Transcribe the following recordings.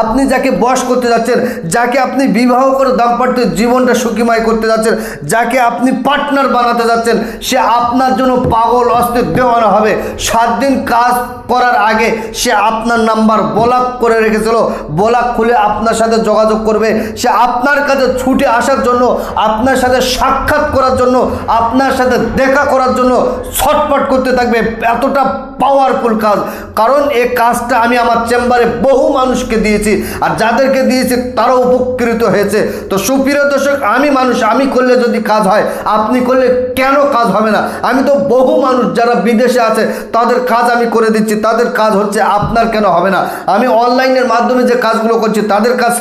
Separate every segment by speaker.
Speaker 1: আপনি যাকে বশ করতে যাচ্ছেন, যাকে আপনি বিবাহ করে দাম্পত্য জীবনটা সুখীময় করতে যাচ্ছেন, যাকে আপনি পার্টনার বানাতে যাচ্ছেন, সে আপনার জন্য পাগল অস্তে দেওয়ানো হবে। সাত দিন কাজ করার আগে সে আপনার নাম্বার ব্লক করে রেখেছিল। ব্লক খুলে আপনার সাথে যোগাযোগ করবে। সে আপনার কাছে ছুটে আসার জন্য, আপনার সাথে সাক্ষাৎ করার জন্য, আপনার সাথে দেখা করার জন্য ছটপট করতে থাকবে। এতটা পাওয়ারফুল কাজ। কারণ এই কাজটা আমি আমার চেম্বারে বহু মানুষকে দিয়েছি, আর যাদেরকে দিয়েছি তারাও উপকৃত হয়েছে। তো সুপ্রিয় দর্শক, আমি মানুষ, আমি করলে যদি কাজ হয়, আপনি করলে কেন কাজ হবে না? আমি তো বহু মানুষ যারা বিদেশে আছে, তাদের কাজ আমি করে দিচ্ছি, তাদের কাজ হচ্ছে আপনার কেন হবে না? আমি অনলাইনের মাধ্যমে যে কাজগুলো করছি, তাদের কাজ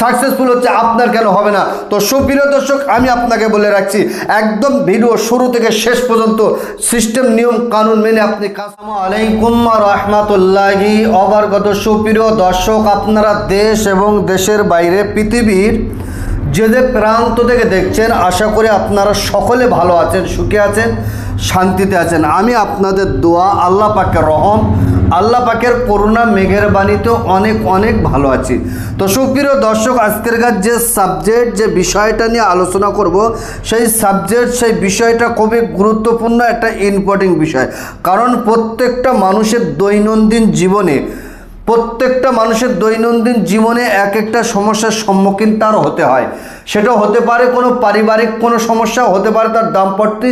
Speaker 1: সাকসেসফুল হচ্ছে আপনার কেন হবে না? তো সুপ্রিয় দর্শক, আমি আপনাকে বলে রাখছি, একদম ভিডিও শুরু থেকে শেষ পর্যন্ত সিস্টেম, নিয়ম, কানুন মেনে আপনি কাজ আলাইকুম রহমাতুল্লাহি অবরগত সুপ্রিয় দর্শক আপনারা দেশ এবং দেশের বাইরে পৃথিবীর যে যে প্রান্ত থেকে দেখছেন, আশা করি আপনারা সকলে ভালো আছেন, সুখে আছেন, শান্তিতে আছেন। আমি আপনাদের দোয়া, আল্লাহ পাকের রহম, আল্লাহ পাকের করুণা মেঘের বাণীতে অনেক অনেক ভালো আছি। তো সুপ্রিয় দর্শক, আজকের কাজ যে সাবজেক্ট যে বিষয়টা নিয়ে আলোচনা করব, সেই সাবজেক্ট সেই বিষয়টা খুবই গুরুত্বপূর্ণ, একটা ইম্পর্টেন্ট বিষয়। কারণ প্রত্যেকটা মানুষের দৈনন্দিন জীবনে প্রত্যেকটা মানুষের দৈনন্দিন জীবনে এক একটা সমস্যার সম্মুখীন তার হতে হয়। সেটা হতে পারে, কোনো পারিবারিক কোনো সমস্যা হতে পারে, তার দাম্পত্য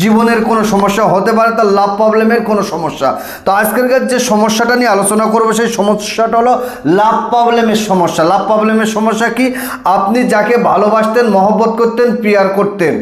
Speaker 1: জীবনের কোনো সমস্যা হতে পারে, তার লাভ প্রবলেমের কোনো সমস্যা। তো আজকেরকার যে সমস্যাটা নিয়ে আলোচনা করব, সেই সমস্যাটা হলো লাভ প্রবলেমের সমস্যা। লাভ প্রবলেমের সমস্যা কি? আপনি যাকে ভালোবাসতেন, মহব্বত করতেন, প্রিয়ার করতেন,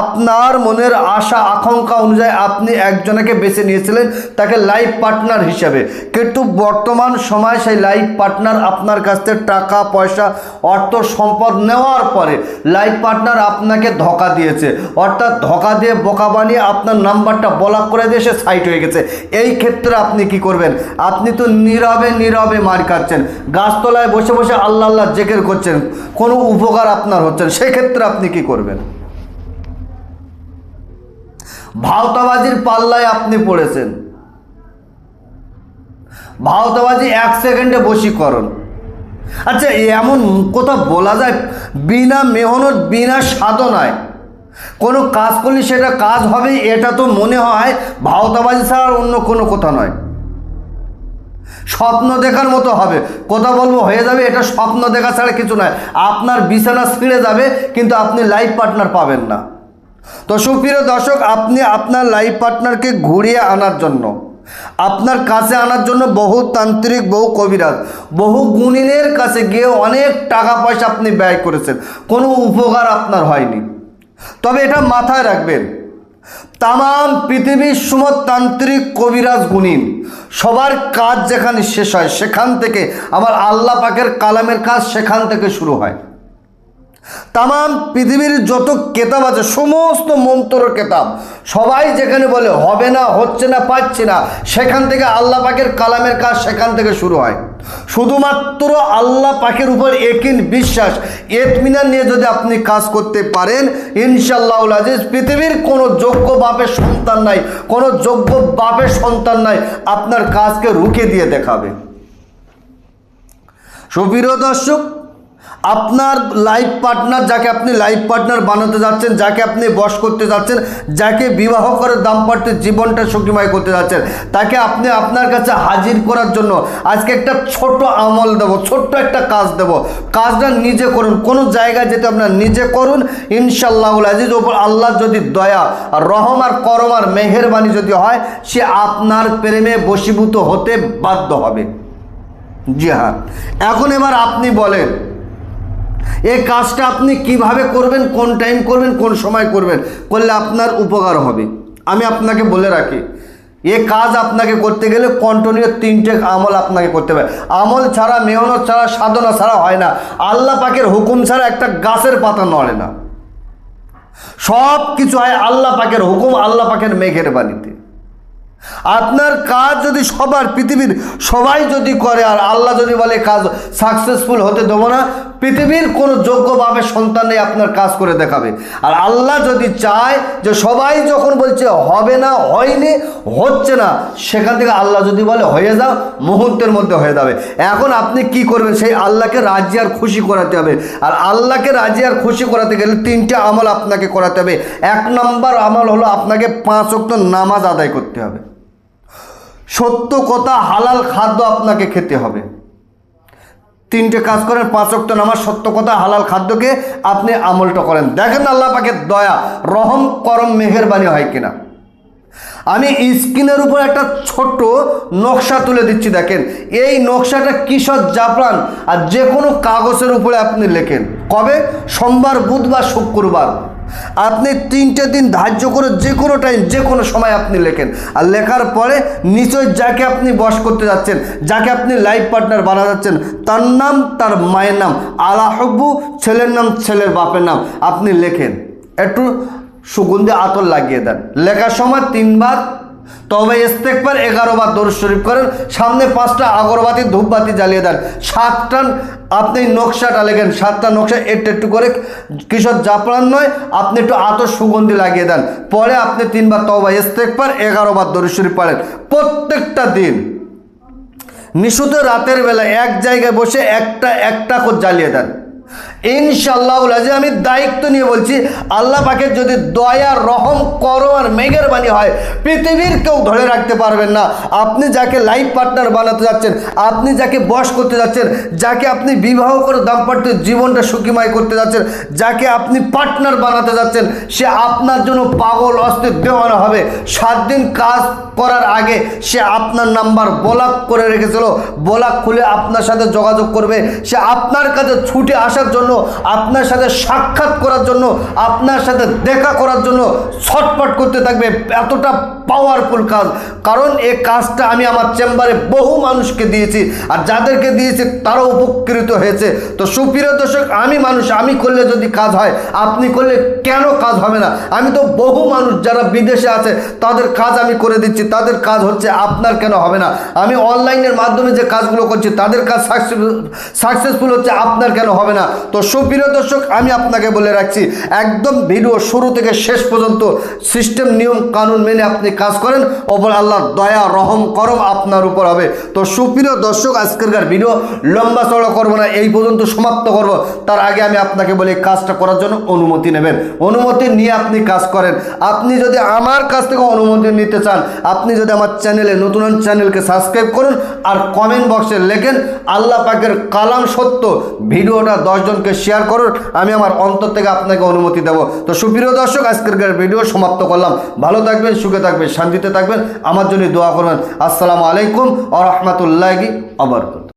Speaker 1: আপনার মনের আশা, আকাঙ্ক্ষা অনুযায়ী আপনি একজনকে বেছে নিয়েছিলেন তাকে লাইফ পার্টনার হিসাবে। কিন্তু বর্তমান সময় সেই লাইফ পার্টনার আপনার কাছ থেকে টাকা, পয়সা, অর্থ, সম্পদ নেওয়ার পরে লাইফ পার্টনার আপনাকে ধোকা দিয়েছে। অর্থাৎ ধোকা দিয়ে বোকা বানিয়ে আপনার নাম্বারটা ব্লক করে দিয়ে সে সাইট হয়ে গেছে। এই ক্ষেত্রে আপনি কি করবেন? আপনি তো নীরবে নীরবে মার খাচ্ছেন। গাছতলায় বসে বসে আল্লাহ আল্লাহ জেকের করছেন। কোনো উপকার আপনার হচ্ছেন সেক্ষেত্রে আপনি কি করবেন? ভাওতাবাজির পাল্লায় আপনি পড়েছেন। ভাওতাবাজি এক সেকেন্ডে বশীকরণ। আচ্ছা এমন কথা বলা যায় বিনা মেহনত, বিনা সাধনায়। কোনো কাজ করলে সেটা কাজ হবে, এটা তো মনে হয় ভাওতাবাজি ছাড়া অন্য কোনো কথা নয়। স্বপ্ন দেখার মতো হবে। কথা বলব, হয়ে যাবে, এটা স্বপ্ন দেখা ছাড়া কিছু নয়। আপনার বিছানা ছিঁড়ে যাবে, কিন্তু আপনি লাইফ পার্টনার পাবেন না। তো সুপ্রিয় দর্শক, আপনি আপনার লাইফ পার্টনারকে ঘুরিয়ে আনার জন্য আপনার কাছে আনার জন্য বহু তান্ত্রিক, বহু কবিরাজ, বহু গুণিনের কাছে গিয়ে অনেক টাকা পয়সা আপনি ব্যয় করেছেন। কোনো উপকার আপনার হয়নি। তবে এটা মাথায় রাখবেন তাম পৃথিবীর তান্ত্রিক, কবিরাজ গুণিন সবার কাজ যেখানে শেষ হয়, সেখান থেকে আমার আল্লাহ পাকের কালামের কাজ সেখান থেকে শুরু হয়। তাম পৃথিবীর যত কেতাব আছে, সমস্ত মন্ত্র কেতাব, সবাই যেখানে বলে হবে না, হচ্ছে না, পাচ্ছে না, সেখান থেকে আল্লাহ পাকের কালামের কাজ সেখান থেকে শুরু হয়। শুধুমাত্র আল্লাহ পাকের উপর একিন বিশ্বাস, এতমিনান নিয়ে যদি আপনি কাজ করতে পারেন ইনশাল্লাহ আজিজ, পৃথিবীর কোনো যোগ্য বাপের সন্তান নাই, কোনো যোগ্য বাপের সন্তান নাই, আপনার কাজকে রুখে দিয়ে দেখাবে। সুপ্রিয় দর্শক আপনার লাইফ পার্টনার যাকে আপনি লাইফ পার্টনার বানাতে যাচ্ছেন, যাকে আপনি বশ করতে যাচ্ছেন, যাকে বিবাহ করে দাম্পত্য জীবনটা সুখীময় করতে যাচ্ছেন, তাকে আপনি আপনার কাছে হাজির করার জন্য আজকে একটা ছোট আমল দেব, ছোট্ট একটা কাজ দেব। কাজটা নিজে করুন, কোনো জায়গায় যেতে আপনার নিজে করুন। ইনশাল্লাহুল আজিজ, ওপর আল্লাহ যদি দয়া, রহম আর করম আর মেহেরবানি যদি হয়, সে আপনার প্রেমে বশীভূত হতে বাধ্য হবে। জি হ্যাঁ। এখন এবার আপনি বলেন এই কাজটা আপনি কীভাবে করবেন, কোন টাইম করবেন, কোন সময় করবেন, করলে আপনার উপকার হবে। আমি আপনাকে বলে রাখি, এ কাজ আপনাকে করতে গেলে কন্টিনিউ তিনটে আমল আপনাকে করতে হবে। আমল ছাড়া, মেহনত ছাড়া, সাধনা ছাড়া হয় না। আল্লাহ পাকের হুকুম ছাড়া একটা গাছের পাতা নড়ে না। সব কিছু হয় আল্লাহ পাকের হুকুম, আল্লাহ পাকের মেঘের বাণীতে। আপনার কাজ যদি সবার, পৃথিবীর সবাই যদি করে আর আল্লাহ যদি বলে কাজ সাকসেসফুল হতে দেবো না, পৃথিবীর কোনো যোগ্যভাবে সন্তান নেই আপনার কাজ করে দেখাবে। আর আল্লাহ যদি চায় যে সবাই যখন বলছে হবে না, হয়নি, হচ্ছে না, সেখান থেকে আল্লাহ যদি বলে হয়ে যাও, মুহূর্তের মধ্যে হয়ে যাবে। এখন আপনি কি করবেন? সেই আল্লাহকে রাজি আর খুশি করাতে হবে। আর আল্লাহকে রাজি আর খুশি করাতে গেলে তিনটে আমল আপনাকে করাতে হবে। এক নম্বর আমল হলো আপনাকে পাঁচ অক্ট নামাজ আদায় করতে হবে। সত্য কথা, হালাল খাদ্য আপনাকে খেতে হবে। তিনটে কাজ করেন, পাঁচ অক্ট নামাজ, সত্য কথা, হালাল খাদ্যকে আপনি আমলটা করেন। দেখেন আল্লাহ পাকের দয়া, রহম, করম, মেহেরবানি হয় কিনা। আমি স্ক্রিনের উপর একটা ছোট্ট নকশা তুলে দিচ্ছি, দেখেন। এই নকশাটা কিশোর জাফরান? আর যে কোনো কাগজের উপরে আপনি লেখেন। কবে? সোমবার, বুধবার, শুক্রবার। আপনি তিনটে দিন ধার্য করে যে কোনো টাইম যে কোনো সময় আপনি লেখেন। আর লেখার পরে নিশ্চয় যাকে আপনি বস করতে যাচ্ছেন, যাকে আপনি লাইফ পার্টনার বানা যাচ্ছেন, তার নাম, তার মায়ের নাম আলাহব্বু ছেলের নাম, ছেলের বাপের নাম, আপনি লেখেন। একটু সুগন্ধি আতর লাগিয়ে দেন। লেখার সময় তিনবার তবে ইস্তেকবার এগারো বার দরুদ শরীফ করেন, সামনে পাঁচটা আগরবাতি, ধূপবাতি জ্বালিয়ে দেন। সাতটা আপনি নকশাটা লেখেন সাতটা নকশা একটু একটু করে। কিশোর জাফরান নয়, আপনি একটু আতর সুগন্ধি লাগিয়ে দেন। পরে আপনি তিনবার তবা ইস্তেকবার এগারো বার দরুদ শরীফ পড়েন প্রত্যেকটা দিন। নিশুত রাতের বেলা এক জায়গায় বসে একটা একটা করে জ্বালিয়ে দেন। ইনশাল্লাহ আমি দায়িত্ব নিয়ে বলছি, আল্লাহ পাকের যদি দয়া, রহম, করম আর মেঘের বাণী হয়, পৃথিবীর কেউ ধরে রাখতে পারবেন না। আপনি যাকে লাইফ পার্টনার বানাতে যাচ্ছেন, আপনি যাকে বস করতে যাচ্ছেন, যাকে আপনি বিবাহ করে দাম্পত্য জীবনটা সুখীময় করতে যাচ্ছেন, যাকে আপনি পার্টনার বানাতে যাচ্ছেন, সে আপনার জন্য পাগল অস্তে দেওয়ানো হবে। সাত দিন কাজ করার আগে সে আপনার নাম্বার ব্লক করে রেখেছিল, ব্লক খুলে আপনার সাথে যোগাযোগ করবে, সে আপনার কাছে ছুটে আসার জন্য আপনার সাথে সাক্ষাৎ করার জন্য, আপনার সাথে দেখা করার জন্য ছটপট করতে থাকবে। এতটা পাওয়ারফুল কাজ। কারণ এ কাজটা আমি আমার চেম্বারে বহু মানুষকে দিয়েছি, আর যাদেরকে দিয়েছি তারাও উপকৃত হয়েছে। তো সুপ্রিয় দর্শক, আমি মানুষ, আমি করলে যদি কাজ হয়, আপনি করলে কেন কাজ হবে না? আমি তো বহু মানুষ যারা বিদেশে আছে, তাদের কাজ আমি করে দিচ্ছি। তাদের কাজ হচ্ছে, আপনার কেন হবে না? আমি অনলাইনের মাধ্যমে যে কাজগুলো করছি, তাদের কাজ সাকসেসফুল হচ্ছে, আপনার কেন হবে না? তো সুপ্রিয় দর্শক, আমি আপনাকে বলে রাখছি, একদম ভিডিও শুরু থেকে শেষ পর্যন্ত সিস্টেম, নিয়ম, কানুন মেনে আপনি কাজ করেন, ওপর আল্লাহ দয়া, রহম, করম আপনার উপর হবে। তো সুপ্রিয় দর্শক আজকেরকার ভিডিও লম্বা চড়া করব না, এই পর্যন্ত সমাপ্ত করব। তার আগে আমি আপনাকে বলি কাজটা করার জন্য অনুমতি নেবেন। অনুমতি নিয়ে আপনি কাজ করেন। আপনি যদি আমার কাছ থেকে অনুমতি নিতে চান, আপনি যদি আমার চ্যানেলে নতুন চ্যানেলকে সাবস্ক্রাইব করুন, আর কমেন্ট বক্সে লেখেন, আল্লাহ পাকের কালাম সত্য, ভিডিওটা দশজনকে শেয়ার করুন। আমি আমার অন্তর থেকে আপনাকে অনুমতি দেব। তো সুপ্রিয় দর্শক, আজকের ভিডিও সমাপ্ত করলাম। ভালো থাকবেন, সুখে থাকবেন, শান্তিতে থাকবেন। আমার জন্য দোয়া করবেন। আসসালামু আলাইকুম আ রহমতুল্লাহি আবরকাত